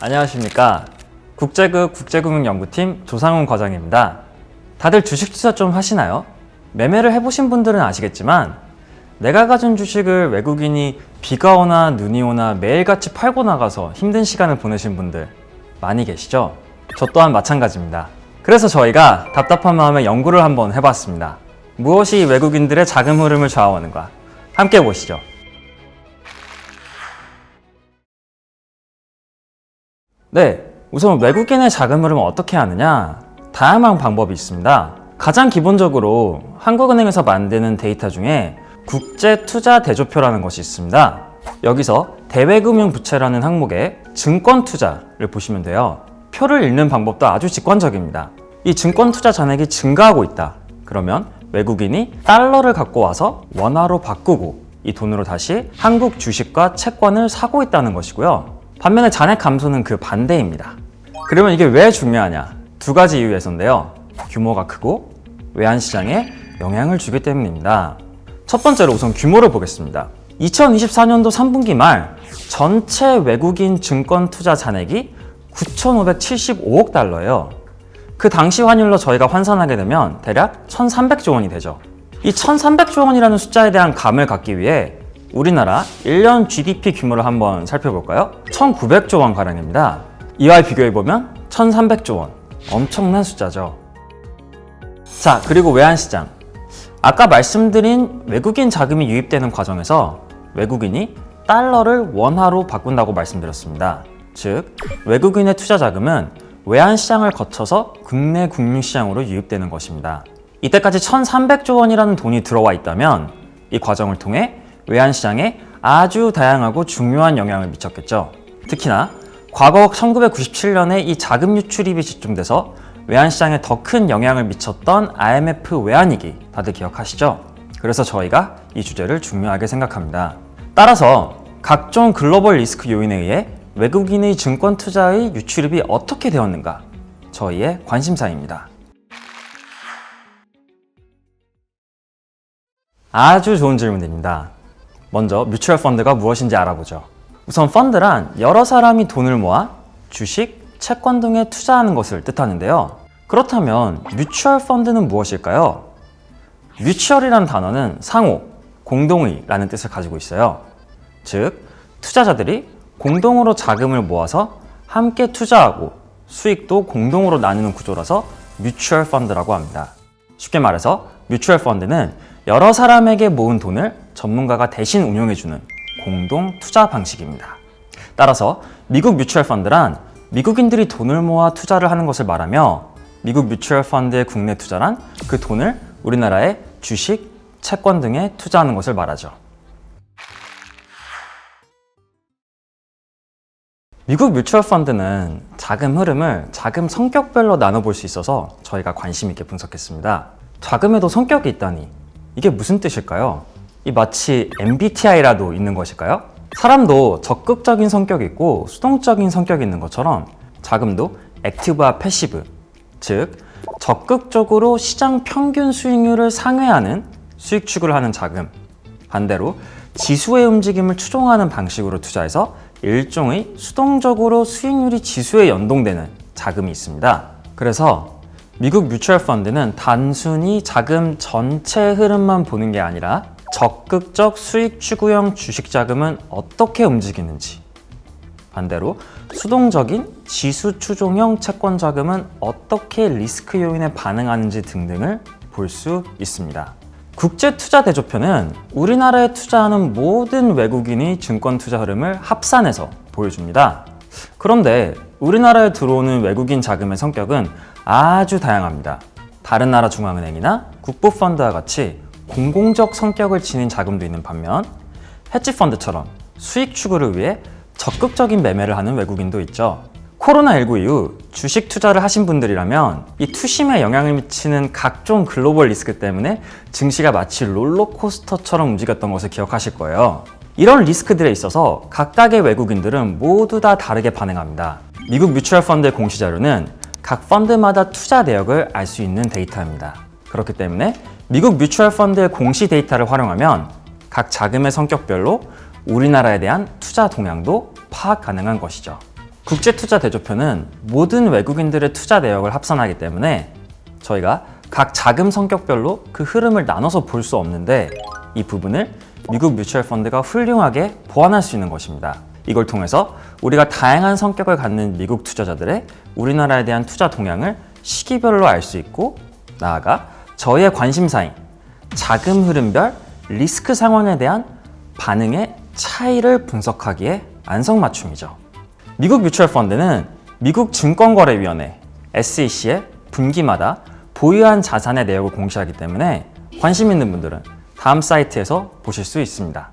안녕하십니까. 국제극 국제금융연구팀 조상훈 과장입니다. 다들 주식 투자 좀 하시나요? 매매를 해보신 분들은 아시겠지만 내가 가진 주식을 외국인이 비가 오나 눈이 오나 매일같이 팔고 나가서 힘든 시간을 보내신 분들 많이 계시죠? 저 또한 마찬가지입니다. 그래서 저희가 답답한 마음에 연구를 한번 해봤습니다. 무엇이 외국인들의 자금 흐름을 좌우하는가? 함께 보시죠. 네, 우선 외국인의 자금 흐름을 어떻게 하느냐? 다양한 방법이 있습니다. 가장 기본적으로 한국은행에서 만드는 데이터 중에 국제 투자 대조표라는 것이 있습니다. 여기서 대외금융 부채라는 항목에 증권 투자를 보시면 돼요. 표를 읽는 방법도 아주 직관적입니다. 이 증권 투자 잔액이 증가하고 있다. 그러면 외국인이 달러를 갖고 와서 원화로 바꾸고 이 돈으로 다시 한국 주식과 채권을 사고 있다는 것이고요. 반면에 잔액 감소는 그 반대입니다. 그러면 이게 왜 중요하냐? 두 가지 이유에서인데요. 규모가 크고 외환 시장에 영향을 주기 때문입니다. 첫 번째로 우선 규모를 보겠습니다. 2024년도 3분기 말 전체 외국인 증권 투자 잔액이 9,575억 달러예요. 그 당시 환율로 저희가 환산하게 되면 대략 1,300조 원이 되죠. 이 1,300조 원이라는 숫자에 대한 감을 갖기 위해 우리나라 1년 GDP 규모를 한번 살펴볼까요? 1,900조 원 가량입니다. 이와 비교해 보면 1,300조 원. 엄청난 숫자죠. 자, 그리고 외환시장. 아까 말씀드린 외국인 자금이 유입되는 과정에서 외국인이 달러를 원화로 바꾼다고 말씀드렸습니다. 즉, 외국인의 투자 자금은 외환시장을 거쳐서 국내 금융시장으로 유입되는 것입니다. 이때까지 1,300조 원이라는 돈이 들어와 있다면 이 과정을 통해 외환시장에 아주 다양하고 중요한 영향을 미쳤겠죠. 특히나 과거 1997년에 이 자금 유출입이 집중돼서 외환시장에 더 큰 영향을 미쳤던 IMF 외환위기 다들 기억하시죠? 그래서 저희가 이 주제를 중요하게 생각합니다. 따라서 각종 글로벌 리스크 요인에 의해 외국인의 증권 투자의 유출입이 어떻게 되었는가? 저희의 관심사입니다. 아주 좋은 질문입니다. 먼저 뮤추얼 펀드가 무엇인지 알아보죠. 우선 펀드란 여러 사람이 돈을 모아 주식, 채권 등에 투자하는 것을 뜻하는데요. 그렇다면 뮤추얼 펀드는 무엇일까요? 뮤추얼이라는 단어는 상호, 공동의라는 뜻을 가지고 있어요. 즉, 투자자들이 공동으로 자금을 모아서 함께 투자하고 수익도 공동으로 나누는 구조라서 뮤추얼 펀드라고 합니다. 쉽게 말해서 뮤추얼 펀드는 여러 사람에게 모은 돈을 전문가가 대신 운용해주는 공동 투자 방식입니다. 따라서 미국 뮤추얼 펀드란 미국인들이 돈을 모아 투자를 하는 것을 말하며 미국 뮤추얼 펀드의 국내 투자란 그 돈을 우리나라의 주식, 채권 등에 투자하는 것을 말하죠. 미국 뮤추얼 펀드는 자금 흐름을 자금 성격별로 나눠볼 수 있어서 저희가 관심 있게 분석했습니다. 자금에도 성격이 있다니 이게 무슨 뜻일까요? 이 마치 MBTI라도 있는 것일까요? 사람도 적극적인 성격이 있고 수동적인 성격이 있는 것처럼 자금도 액티브와 패시브, 즉 적극적으로 시장 평균 수익률을 상회하는 수익 추구를 하는 자금, 반대로 지수의 움직임을 추종하는 방식으로 투자해서 일종의 수동적으로 수익률이 지수에 연동되는 자금이 있습니다. 그래서 미국 뮤추얼 펀드는 단순히 자금 전체 흐름만 보는 게 아니라 적극적 수익 추구형 주식 자금은 어떻게 움직이는지 반대로 수동적인 지수 추종형 채권 자금은 어떻게 리스크 요인에 반응하는지 등등을 볼 수 있습니다. 국제 투자 대조표는 우리나라에 투자하는 모든 외국인의 증권 투자 흐름을 합산해서 보여줍니다. 그런데 우리나라에 들어오는 외국인 자금의 성격은 아주 다양합니다. 다른 나라 중앙은행이나 국부펀드와 같이 공공적 성격을 지닌 자금도 있는 반면 헤지펀드처럼 수익 추구를 위해 적극적인 매매를 하는 외국인도 있죠. 코로나19 이후 주식 투자를 하신 분들이라면 이 투심에 영향을 미치는 각종 글로벌 리스크 때문에 증시가 마치 롤러코스터처럼 움직였던 것을 기억하실 거예요. 이런 리스크들에 있어서 각각의 외국인들은 모두 다 다르게 반응합니다. 미국 뮤추얼 펀드의 공시 자료는 각 펀드마다 투자 내역을 알 수 있는 데이터입니다. 그렇기 때문에 미국 뮤추얼 펀드의 공시 데이터를 활용하면 각 자금의 성격별로 우리나라에 대한 투자 동향도 파악 가능한 것이죠. 국제 투자 대조표는 모든 외국인들의 투자 내역을 합산하기 때문에 저희가 각 자금 성격별로 그 흐름을 나눠서 볼 수 없는데 이 부분을 미국 뮤추얼 펀드가 훌륭하게 보완할 수 있는 것입니다. 이걸 통해서 우리가 다양한 성격을 갖는 미국 투자자들의 우리나라에 대한 투자 동향을 시기별로 알 수 있고 나아가 저희의 관심사인 자금 흐름별 리스크 상황에 대한 반응의 차이를 분석하기에 안성맞춤이죠. 미국 뮤추얼 펀드는 미국 증권거래위원회 SEC의 분기마다 보유한 자산의 내역을 공시하기 때문에 관심 있는 분들은 다음 사이트에서 보실 수 있습니다.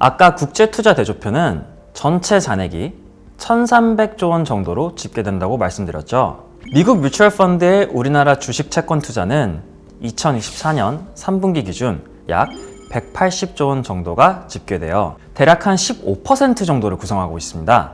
아까 국제투자대조표는 전체 잔액이 1,300조 원 정도로 집계된다고 말씀드렸죠. 미국 뮤추얼 펀드의 우리나라 주식 채권 투자는 2024년 3분기 기준 약 180조 원 정도가 집계되어 대략 한 15% 정도를 구성하고 있습니다.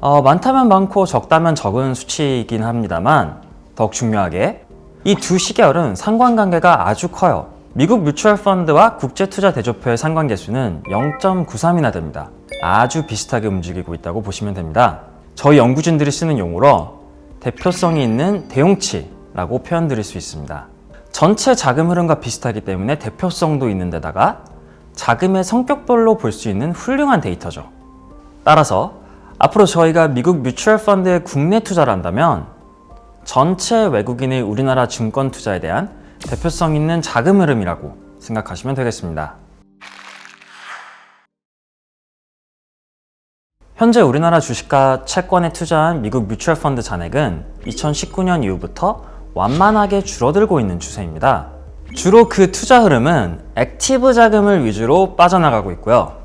어, 많다면 많고 적다면 적은 수치이긴 합니다만 더욱 중요하게 이 두 시계열은 상관관계가 아주 커요. 미국 뮤추얼 펀드와 국제투자 대조표의 상관계수는 0.93이나 됩니다. 아주 비슷하게 움직이고 있다고 보시면 됩니다. 저희 연구진들이 쓰는 용어로 대표성이 있는 대용치라고 표현드릴 수 있습니다. 전체 자금 흐름과 비슷하기 때문에 대표성도 있는 데다가 자금의 성격별로 볼 수 있는 훌륭한 데이터죠. 따라서 앞으로 저희가 미국 뮤추얼 펀드에 국내 투자를 한다면 전체 외국인의 우리나라 증권 투자에 대한 대표성 있는 자금 흐름이라고 생각하시면 되겠습니다. 현재 우리나라 주식과 채권에 투자한 미국 뮤추얼 펀드 잔액은 2019년 이후부터 완만하게 줄어들고 있는 추세입니다. 주로 그 투자 흐름은 액티브 자금을 위주로 빠져나가고 있고요.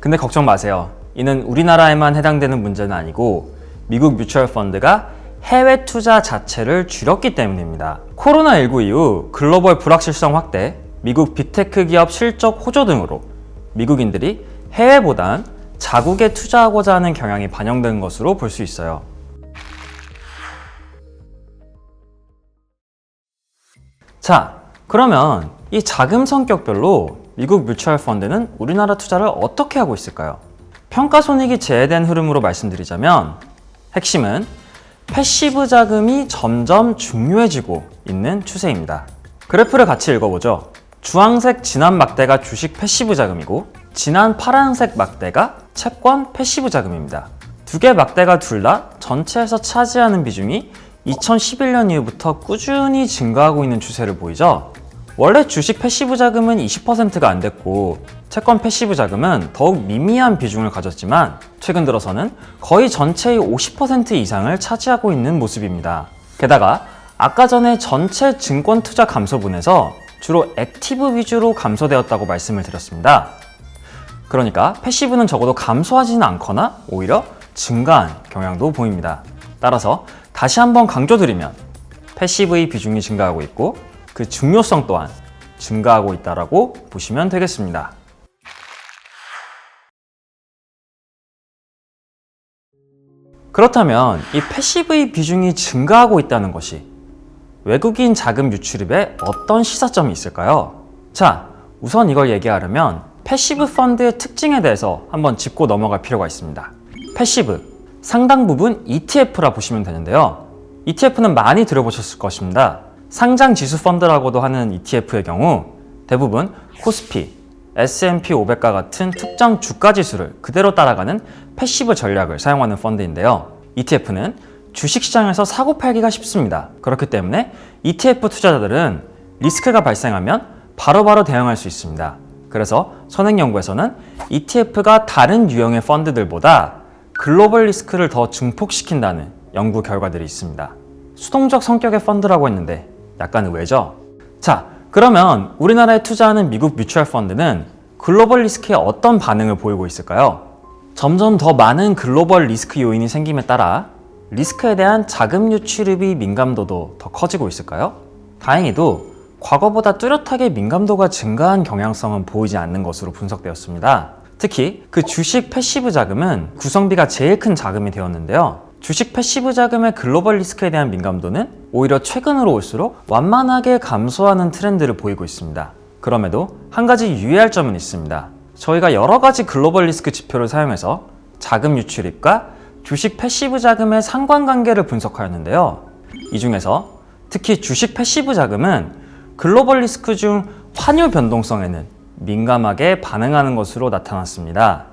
근데 걱정 마세요. 이는 우리나라에만 해당되는 문제는 아니고 미국 뮤추얼 펀드가 해외 투자 자체를 줄였기 때문입니다. 코로나19 이후 글로벌 불확실성 확대, 미국 빅테크 기업 실적 호조 등으로 미국인들이 해외보단 자국에 투자하고자 하는 경향이 반영된 것으로 볼 수 있어요. 자, 그러면 이 자금 성격별로 미국 뮤추얼 펀드는 우리나라 투자를 어떻게 하고 있을까요? 평가 손익이 제외된 흐름으로 말씀드리자면 핵심은 패시브 자금이 점점 중요해지고 있는 추세입니다. 그래프를 같이 읽어보죠. 주황색 진한 막대가 주식 패시브 자금이고 진한 파란색 막대가 채권 패시브 자금입니다. 두 개 막대가 둘 다 전체에서 차지하는 비중이 2011년 이후부터 꾸준히 증가하고 있는 추세를 보이죠. 원래 주식 패시브 자금은 20%가 안 됐고 채권 패시브 자금은 더욱 미미한 비중을 가졌지만 최근 들어서는 거의 전체의 50% 이상을 차지하고 있는 모습입니다. 게다가 아까 전에 전체 증권 투자 감소분에서 주로 액티브 위주로 감소되었다고 말씀을 드렸습니다. 그러니까 패시브는 적어도 감소하지는 않거나 오히려 증가한 경향도 보입니다. 따라서 다시 한번 강조드리면 패시브의 비중이 증가하고 있고 그 중요성 또한 증가하고 있다라고 보시면 되겠습니다. 그렇다면 이 패시브의 비중이 증가하고 있다는 것이 외국인 자금 유출입에 어떤 시사점이 있을까요? 자, 우선 이걸 얘기하려면 패시브 펀드의 특징에 대해서 한번 짚고 넘어갈 필요가 있습니다. 패시브, 상당 부분 ETF라 보시면 되는데요. ETF는 많이 들어보셨을 것입니다. 상장 지수 펀드라고도 하는 ETF의 경우 대부분 코스피, S&P 500과 같은 특정 주가 지수를 그대로 따라가는 패시브 전략을 사용하는 펀드인데요. ETF는 주식시장에서 사고 팔기가 쉽습니다. 그렇기 때문에 ETF 투자자들은 리스크가 발생하면 바로바로 대응할 수 있습니다. 그래서 선행연구에서는 ETF가 다른 유형의 펀드들보다 글로벌 리스크를 더 증폭시킨다는 연구 결과들이 있습니다. 수동적 성격의 펀드라고 했는데 약간 의외죠? 자, 그러면 우리나라에 투자하는 미국 뮤추얼 펀드는 글로벌 리스크에 어떤 반응을 보이고 있을까요? 점점 더 많은 글로벌 리스크 요인이 생김에 따라 리스크에 대한 자금 유출입이 민감도도 더 커지고 있을까요? 다행히도 과거보다 뚜렷하게 민감도가 증가한 경향성은 보이지 않는 것으로 분석되었습니다. 특히 그 주식 패시브 자금은 구성비가 제일 큰 자금이 되었는데요. 주식 패시브 자금의 글로벌 리스크에 대한 민감도는 오히려 최근으로 올수록 완만하게 감소하는 트렌드를 보이고 있습니다. 그럼에도 한 가지 유의할 점은 있습니다. 저희가 여러 가지 글로벌 리스크 지표를 사용해서 자금 유출입과 주식 패시브 자금의 상관관계를 분석하였는데요. 이 중에서 특히 주식 패시브 자금은 글로벌 리스크 중 환율 변동성에는 민감하게 반응하는 것으로 나타났습니다.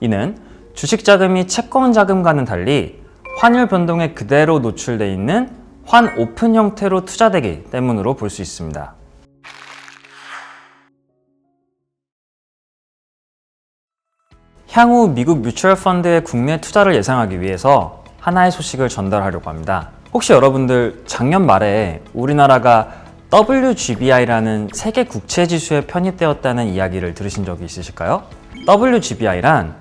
이는 주식 자금이 채권 자금과는 달리 환율 변동에 그대로 노출돼 있는 환 오픈 형태로 투자되기 때문으로 볼 수 있습니다. 향후 미국 뮤추얼 펀드의 국내 투자를 예상하기 위해서 하나의 소식을 전달하려고 합니다. 혹시 여러분들 작년 말에 우리나라가 WGBI라는 세계 국채 지수에 편입되었다는 이야기를 들으신 적이 있으실까요? WGBI란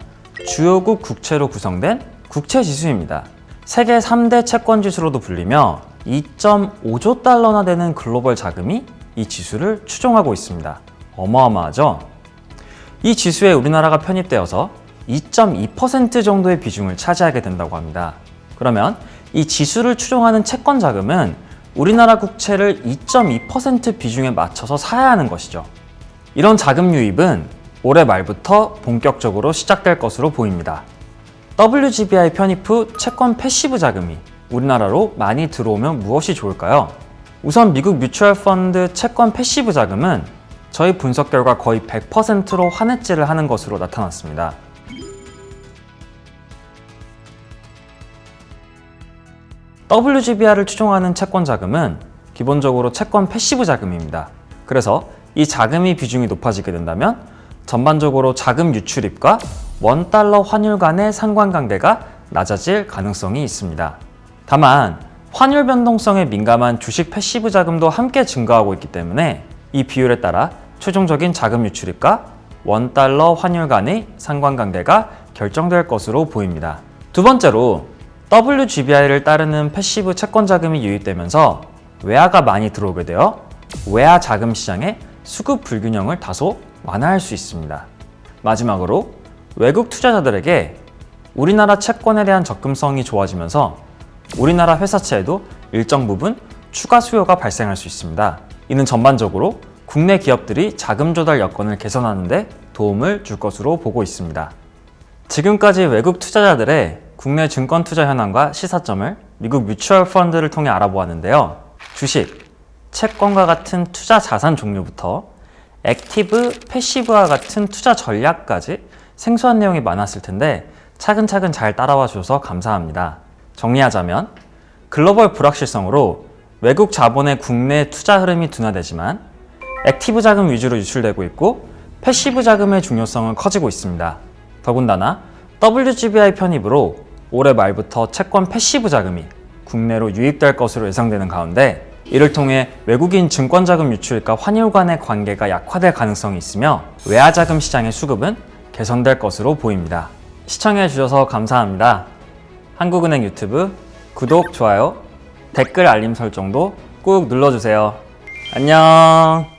주요국 국채로 구성된 국채 지수입니다. 세계 3대 채권 지수로도 불리며 2.5조 달러나 되는 글로벌 자금이 이 지수를 추종하고 있습니다. 어마어마하죠? 이 지수에 우리나라가 편입되어서 2.2% 정도의 비중을 차지하게 된다고 합니다. 그러면 이 지수를 추종하는 채권 자금은 우리나라 국채를 2.2% 비중에 맞춰서 사야 하는 것이죠. 이런 자금 유입은 올해 말부터 본격적으로 시작될 것으로 보입니다. WGBI 편입 후 채권 패시브 자금이 우리나라로 많이 들어오면 무엇이 좋을까요? 우선 미국 뮤추얼 펀드 채권 패시브 자금은 저희 분석 결과 거의 100%로 환해지를 하는 것으로 나타났습니다. WGBR을 추종하는 채권 자금은 기본적으로 채권 패시브 자금입니다. 그래서 이 자금이 비중이 높아지게 된다면 전반적으로 자금 유출입과 원달러 환율 간의 상관관계가 낮아질 가능성이 있습니다. 다만 환율 변동성에 민감한 주식 패시브 자금도 함께 증가하고 있기 때문에 이 비율에 따라 최종적인 자금 유출입과 원달러 환율 간의 상관관계가 결정될 것으로 보입니다. 두 번째로 WGBI를 따르는 패시브 채권 자금이 유입되면서 외화가 많이 들어오게 되어 외화 자금 시장의 수급 불균형을 다소 완화할 수 있습니다. 마지막으로 외국 투자자들에게 우리나라 채권에 대한 접근성이 좋아지면서 우리나라 회사채에도 일정 부분 추가 수요가 발생할 수 있습니다. 이는 전반적으로 국내 기업들이 자금 조달 여건을 개선하는 데 도움을 줄 것으로 보고 있습니다. 지금까지 외국 투자자들의 국내 증권 투자 현황과 시사점을 미국 뮤추얼 펀드를 통해 알아보았는데요. 주식, 채권과 같은 투자 자산 종류부터 액티브, 패시브와 같은 투자 전략까지 생소한 내용이 많았을 텐데 차근차근 잘 따라와 주셔서 감사합니다. 정리하자면 글로벌 불확실성으로 외국 자본의 국내 투자 흐름이 둔화되지만 액티브 자금 위주로 유출되고 있고 패시브 자금의 중요성은 커지고 있습니다. 더군다나 WGBI 편입으로 올해 말부터 채권 패시브 자금이 국내로 유입될 것으로 예상되는 가운데 이를 통해 외국인 증권 자금 유출과 환율 간의 관계가 약화될 가능성이 있으며 외화 자금 시장의 수급은 개선될 것으로 보입니다. 시청해 주셔서 감사합니다. 한국은행 유튜브 구독, 좋아요, 댓글 알림 설정도 꾹 눌러주세요. 안녕.